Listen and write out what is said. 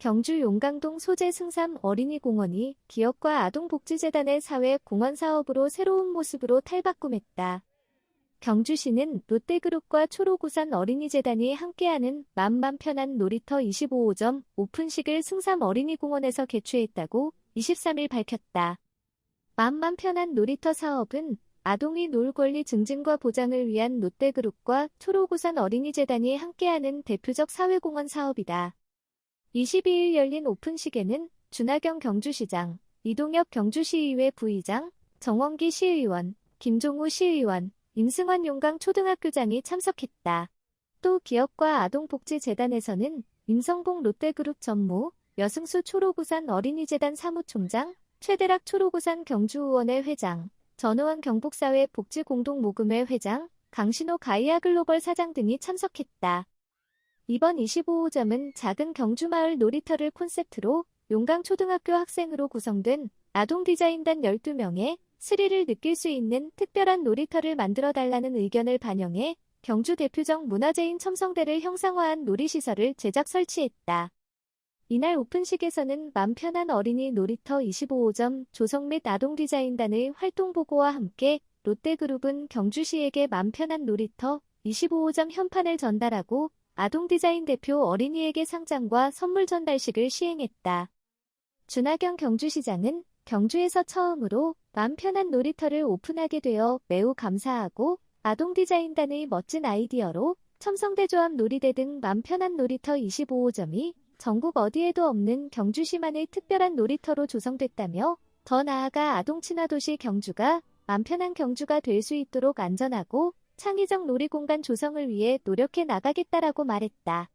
경주 용강동 소재 승삼 어린이공원이 기업과 아동복지재단의 사회 공헌 사업으로 새로운 모습으로 탈바꿈했다. 경주시는 롯데그룹과 초록우산 어린이재단이 함께하는 맘맘 편한 놀이터 25호점 오픈식을 승삼 어린이공원에서 개최했다고 23일 밝혔다. 맘맘 편한 놀이터 사업은 아동이 놀 권리 증진과 보장을 위한 롯데그룹과 초록우산 어린이재단이 함께하는 대표적 사회공헌 사업이다. 22일 열린 오픈식에는 준하경 경주시장, 이동엽 경주시의회 부의장, 정원기 시의원, 김종우 시의원, 임승환 용강 초등학교장이 참석했다. 또 기업과 아동복지재단에서는 임성봉 롯데그룹 전무, 여승수 초록우산 어린이재단 사무총장, 최대락 초록우산 경주의원회 회장, 전우환 경북사회 복지공동모금회 회장, 강신호 가이아 글로벌 사장 등이 참석했다. 이번 25호점은 작은 경주마을 놀이터를 콘셉트로 용강초등학교 학생으로 구성된 아동 디자인단 12명의 스릴을 느낄 수 있는 특별한 놀이터를 만들어 달라는 의견을 반영해 경주 대표적 문화재인 첨성대를 형상화한 놀이시설을 제작 설치했다. 이날 오픈식에서는 맘 편한 어린이 놀이터 25호점 조성 및 아동 디자인단의 활동 보고와 함께 롯데그룹은 경주시에게 맘 편한 놀이터 25호점 현판을 전달하고 아동 디자인 대표 어린이에게 상장과 선물 전달식을 시행했다. 준하경 경주시장은 경주에서 처음으로 맘 편한 놀이터를 오픈하게 되어 매우 감사하고 아동 디자인단의 멋진 아이디어로 첨성대 조합 놀이대 등 맘 편한 놀이터 25호점이 전국 어디에도 없는 경주시만의 특별한 놀이터로 조성됐다며 더 나아가 아동 친화 도시 경주가 맘 편한 경주가 될 수 있도록 안전하고 창의적 놀이공간 조성을 위해 노력해 나가겠다라고 말했다.